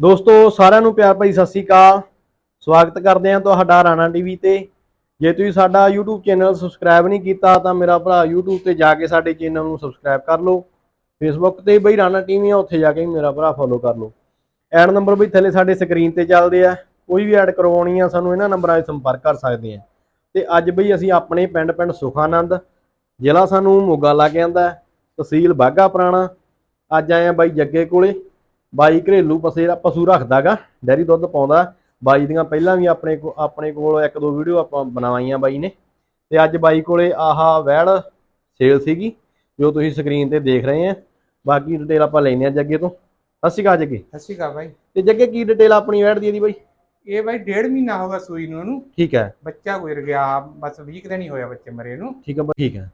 ਦੋਸਤੋ ਸਾਰਿਆਂ ਨੂੰ ਪਿਆਰ ਭਰੀ ਸਤਿ ਸ੍ਰੀ ਅਕਾਲ। ਸਵਾਗਤ ਕਰਦੇ ਹਾਂ ਤੁਹਾਡਾ ਰਾਣਾ ਟੀਵੀ ਤੇ। ਜੇ ਤੁਸੀਂ ਸਾਡਾ YouTube ਚੈਨਲ ਸਬਸਕ੍ਰਾਈਬ ਨਹੀਂ ਕੀਤਾ ਤਾਂ ਮੇਰਾ ਭਰਾ YouTube ਤੇ ਜਾ ਕੇ ਸਾਡੇ ਚੈਨਲ ਨੂੰ ਸਬਸਕ੍ਰਾਈਬ ਕਰ ਲਓ। Facebook ਤੇ ਬਈ ਰਾਣਾ ਟੀਵੀ ਆ ਉੱਥੇ ਜਾ ਕੇ ਮੇਰਾ ਭਰਾ ਫੋਲੋ ਕਰ ਲਓ। ਐਡ ਨੰਬਰ ਬਈ ਥੱਲੇ ਸਾਡੇ ਸਕਰੀਨ ਤੇ ਚੱਲਦੇ ਆ। ਕੋਈ ਵੀ ਐਡ ਕਰਵਾਉਣੀ ਆ ਸਾਨੂੰ ਇਹਨਾਂ ਨੰਬਰਾਂ 'ਤੇ ਸੰਪਰਕ ਕਰ ਸਕਦੇ ਆ। ਤੇ ਅੱਜ ਬਈ ਅਸੀਂ ਆਪਣੇ ਪਿੰਡ ਪਿੰਡ ਸੁਖਾਨੰਦ ਜ਼ਿਲ੍ਹਾ ਸਾਨੂੰ ਮੋਗਾ ਲੱਗ ਜਾਂਦਾ ਹੈ, ਤਹਿਸੀਲ ਬਾਗਾ ਪੁਰਾਣਾ। ਅੱਜ ਆਏ ਆ ਬਾਈ ਜੱਗੇ ਕੋਲੇ। ਬਾਈ ਘਰੇਲੂ ਪਸੇਰਾ ਪਸ਼ੂ ਰੱਖਦਾਗਾ ਡੈਰੀ ਦੁੱਧ ਪਾਉਂਦਾ। ਬਾਈ ਦੀਆਂ ਪਹਿਲਾਂ ਵੀ ਆਪਣੇ ਕੋ ਆਪਣੇ ਕੋਲ ਇੱਕ ਦੋ ਵੀਡੀਓ ਆਪਾਂ ਬਣਾਵਾਈਆਂ ਬਾਈ ਨੇ। ਤੇ ਅੱਜ ਬਾਈ ਕੋਲੇ ਆਹ ਵੈੜ ਸੇਲ ਸੀਗੀ ਜੋ ਤੁਸੀਂ ਸਕਰੀਨ ਤੇ ਦੇਖ ਰਹੇ ਆ। ਬਾਕੀ ਡਿਟੇਲ ਆਪਾਂ ਲੈਨੇ ਆ ਜੱਗੇ ਤੋਂ। ਸਤਿ ਸ਼੍ਰੀ ਅਕਾਲ ਜੱਗੇ। ਸਤਿ ਸ਼੍ਰੀ ਅਕਾਲ ਬਾਈ। ਤੇ ਜੱਗੇ ਕੀ ਡਿਟੇਲ ਆਪਣੀ ਵੈੜ ਦੀ ਇਹਦੀ ਬਾਈ? ਇਹ ਬਾਈ ਡੇਢ ਮਹੀਨਾ ਹੋ ਗਿਆ ਸੂਈ ਨੂੰ ਇਹਨੂੰ। ਠੀਕ ਹੈ। ਬੱਚਾ ਗੁਜ਼ਰ ਗਿਆ ਬਸ 20 ਕੁ ਦਿਨ ਹੀ ਹੋਇਆ ਬੱਚੇ ਮਰੇ ਨੂੰ। ਠੀਕ ਹੈ ਠੀਕ ਹੈ।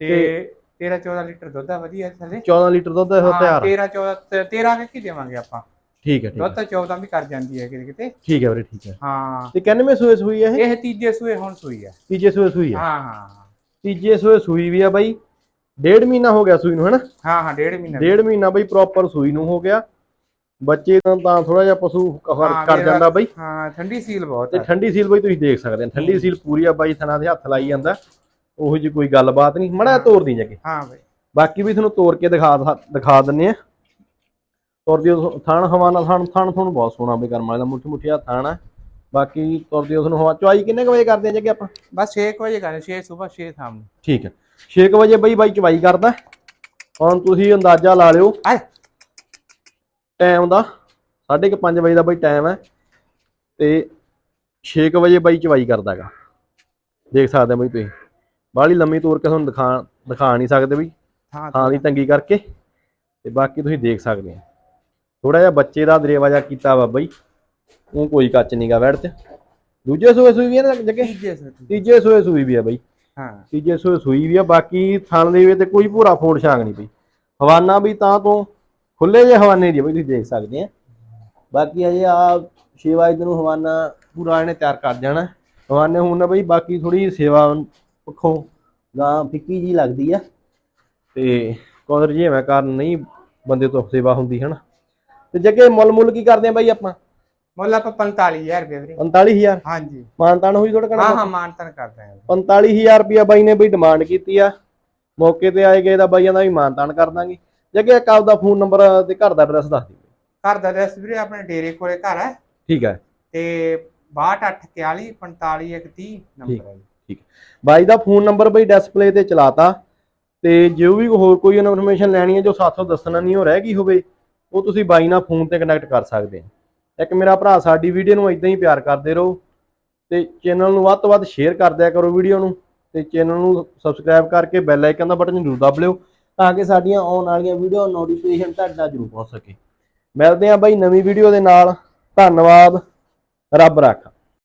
ਤੇ 13 14 ਲੀਟਰ ਦੁੱਧ ਆ ਵਧੀਆ ਥੱਲੇ। 14 ਲੀਟਰ ਦੁੱਧ ਹੈ ਹਾਂ, ਤਿਆਰ 13 14 13 ਕਿ ਕੀ ਦੇਵਾਂਗੇ ਆਪਾਂ? ਠੀਕ ਹੈ ਠੀਕ ਦੁੱਧ ਹੈ ਤਾਂ 14 ਵੀ ਕਰ ਜਾਂਦੀ ਹੈ ਕਿਤੇ ਕਿਤੇ। ਠੀਕ ਹੈ ਵੀਰੇ ਠੀਕ ਹੈ। ਹਾਂ। ਤੇ ਕਿੰਨਵੇਂ ਸੂਏ ਸੂਈ ਹੈ ਇਹ? ਇਹ ਤੀਜੇ ਸੂਏ ਹੁਣ ਸੂਈ ਹੈ ਤੀਜੇ ਸੂਏ ਸੂਈ ਹੈ ਹਾਂ ਹਾਂ। ਤੀਜੇ ਸੂਏ ਸੂਈ ਵੀ ਆ ਬਾਈ। ਡੇਢ ਮਹੀਨਾ ਹੋ ਗਿਆ ਸੂਈ ਨੂੰ ਹੈਨਾ? ਹਾਂ ਹਾਂ ਡੇਢ ਮਹੀਨਾ। ਡੇਢ ਮਹੀਨਾ ਬਈ ਪ੍ਰੋਪਰ ਸੂਈ ਨੂੰ ਹੋ ਗਿਆ। ਬੱਚੇ ਤਾਂ ਤਾਂ ਥੋੜਾ ਜਿਹਾ ਪਸ਼ੂ ਕਰ ਜਾਂਦਾ ਬਈ। ਹਾਂ ਠੰਡੀ ਸੀਲ ਬਹੁਤ ਤੇ ਹੈ ਠੰਡੀ ਸੀਲ ਬਈ ਤੁਸੀਂ ਦੇਖ ਸਕਦੇ ਆ ਠੰਡੀ ਸੀਲ ਪੂਰੀ ਆ ਬਾਈ ਥਣਾ ਦੇ ਹੱਥ ਲਾਈ ਜਾਂਦਾ। ਉਹੋ ਜੀ ਕੋਈ ਗੱਲਬਾਤ ਨਹੀਂ ਮੜਾ ਤੋੜ ਦੀ ਜੱਗੇ ਹਾਂ ਬਾਈ। ਬਾਕੀ ਵੀ ਤੁਹਾਨੂੰ ਤੋੜ ਕੇ ਦਿਖਾ ਦਿਖਾ ਦਿੰਨੇ ਆ ਤੁਰਦੀ ਥਣ ਹਵਾਨਾ ਥਣ ਥਣ ਤੁਹਾਨੂੰ ਬਹੁਤ ਸੋਹਣਾ ਬਈ ਕਰਮ ਵਾਲਾ ਮੁੱਠੀ ਮੁੱਠੀ ਆ ਥਣ ਆ। ਬਾਕੀ ਤੁਰਦੀ ਉਸ ਨੂੰ ਹਵਾ ਚੁਆਈ ਕਿੰਨੇ ਕੁ ਵਜੇ ਕਰਦੇ ਆ ਜੱਗੇ ਆਪਾਂ? ਬਸ 6 ਵਜੇ ਕਰ 6 ਸਵੇਰ 6 ਸ਼ਾਮ ਨੂੰ। ਠੀਕ ਹੈ 6 ਵਜੇ ਬਈ ਬਾਈ ਚੁਆਈ ਕਰਦਾ। ਹੁਣ ਤੁਸੀਂ ਅੰਦਾਜ਼ਾ ਲਾ ਲਿਓ। ਆਏ। ਟਾਈਮ ਦਾ 5:30 ਵਜੇ ਦਾ ਬਈ ਟਾਈਮ ਹੈ ਤੇ 6 ਵਜੇ ਬਾਈ ਚਵਾਈ ਕਰਦਾਗਾ। ਦੇਖ ਸਕਦੇ ਹੋ ਬਈ ਤੁਸੀਂ। ਬਾਹਲੀ ਲੰਮੀ ਤੋਰ ਕੇ ਤੁਹਾਨੂੰ ਦਿਖਾ ਦਿਖਾ ਨਹੀਂ ਸਕਦੇ ਬਈ ਹਾਂ ਦੀ ਤੰਗੀ ਕਰਕੇ ਤੇ ਬਾਕੀ ਤੁਸੀਂ ਦੇਖ ਸਕਦੇ ਆ ਥੋੜਾ ਜਿਹਾ ਬੱਚੇ ਦਾ ਦਰੇਵਾ ਜਿਹਾ ਕੀਤਾ ਵਾ ਬਈ ਉਹ ਕੋਈ ਕੱਚ ਨਹੀਂਗਾ ਵੈੜ ਤੇ ਦੂਜੇ ਸੂਏ ਸੂਈ ਵੀ ਹੈ ਨਾ ਜੱਗੇ? ਤੀਜੇ ਸੂਏ ਸੂਈ। ਵੀ ਆ ਬਈ। ਹਾਂ। ਤੀਜੇ ਸੂਏ ਸੂਈ ਵੀ ਆ ਬਾਕੀ ਥਣ ਦੇ ਵਿੱਚ ਤੇ ਕੋਈ ਭੂਰਾ ਫੋੜ ਛਾਂਗ ਨਹੀਂ ਪਈ ਹਵਾਨਾ ਵੀ ਤਾਂ ਤੋਂ ਖੁੱਲੇ ਜੇ ਹਵਾਨੇ ਦੀ ਆ ਬਈ ਤੁਸੀਂ ਦੇਖ ਸਕਦੇ ਆ। ਬਾਕੀ ਅਜੇ ਆ 6 ਵਜੇ ਨੂੰ ਹਵਾਨਾ ਪੂਰਾ ਇਹਨੇ ਤਿਆਰ ਕਰ ਜਾਣਾ। ਹਵਾਨੇ ਹੁਣ ਨਾ ਬਈ ਬਾਕੀ ਥੋੜੀ ਸੇਵਾ ਪੱਖੋਂ ਗਾਂ ਫਿੱਕੀ ਜੀ ਲੱਗਦੀ ਆ। ਤੇ ਕੁਦਰ ਜੀ ਐਵੇਂ ਕਾਰਨ ਨਹੀਂ ਬੰਦੇ ਤੋਂ ਸੇਵਾ ਹੁੰਦੀ ਹਨਾ? ਤੇ ਜੱਗੇ ਮੁੱਲ ਮੁੱਲ ਕੀ ਕਰਦੇ ਆ ਬਾਈ ਆਪਾਂ? ਮੁੱਲ ਆਪਾਂ 45000 ਰੁਪਏ ਵੀਰੇ। 45000 ਹਾਂਜੀ। ਮਾਨਤਾਨ ਹੋਈ ਥੋੜਾ ਹਾਂ ਕਣਾ ਹਾਂ ਮਾਨਤਨ ਕਰਦੇ ਹਾਂ 45000 ਰੁਪਿਆ ਬਾਈ ਨੇ ਬਈ ਡਿਮਾਂਡ ਕੀਤੀ ਆ। ਮੌਕੇ ਤੇ ਆਏ ਗਏ ਦਾ ਬਾਈਆਂ ਦਾ ਵੀ ਮਾਨਤਾਨ ਕਰ ਦਾਂਗੇ। ਜੱਗੇ ਇੱਕ ਆਪਦਾ ਫੋਨ ਨੰਬਰ ਤੇ ਘਰ ਦਾ ਐਡਰੈਸ ਦੱਸ ਦਿਓ। ਘਰ ਦਾ ਐਡਰੈਸ ਵੀਰੇ ਆਪਣੇ ਡੇਰੇ ਕੋਲੇ ਘਰ ਹੈ। ਠੀਕ ਹੈ। ਤੇ 6241 4530 ਨੰਬਰ ਹੈ ਠੀਕ ਬਾਈ ਦਾ ਫੋਨ ਨੰਬਰ ਬਈ ਡਿਸਪਲੇ ਤੇ ਚਲਾਤਾ ਤੇ ਜੋ ਵੀ ਹੋਰ ਕੋਈ ਇਨਫੋਰਮੇਸ਼ਨ ਲੈਣੀ ਹੈ ਜੋ ਸਾਥੋਂ ਦੱਸਣਾ ਨਹੀਂ ਹੋ ਰਹਿ ਗਈ ਹੋਵੇ, ਉਹ ਤੁਸੀਂ ਬਾਈ ਨਾਲ ਫੋਨ ਤੇ ਕਨੈਕਟ ਕਰ ਸਕਦੇ ਆ ਇੱਕ ਮੇਰਾ ਭਰਾ ਸਾਡੀ ਵੀਡੀਓ ਨੂੰ ਇਦਾਂ ਹੀ ਪਿਆਰ ਕਰਦੇ ਰਹੋ ਤੇ ਚੈਨਲ ਨੂੰ ਵੱਧ ਤੋਂ ਵੱਧ ਸ਼ੇਅਰ ਕਰਦਿਆ ਕਰੋ ਵੀਡੀਓ ਨੂੰ ਤੇ ਚੈਨਲ ਨੂੰ ਸਬਸਕ੍ਰਾਈਬ ਕਰਕੇ ਬੈਲ ਆਈਕਨ ਦਾ ਬਟਨ ਜ਼ਰੂਰ ਦਬ ਲਿਓ ਤਾਂ ਕਿ ਸਾਡੀਆਂ ਆਉਣ ਵਾਲੀਆਂ ਵੀਡੀਓ ਨੋਟੀਫਿਕੇਸ਼ਨ ਤੁਹਾਡੇ ਤੱਕ ਜ਼ਰੂਰ ਪਹੁੰਚ ਸਕੇ। ਮਿਲਦੇ ਆ ਬਾਈ ਨਵੀਂ ਵੀਡੀਓ ਦੇ ਨਾਲ। ਧੰਨਵਾਦ। ਰੱਬ ਰੱਖਾ।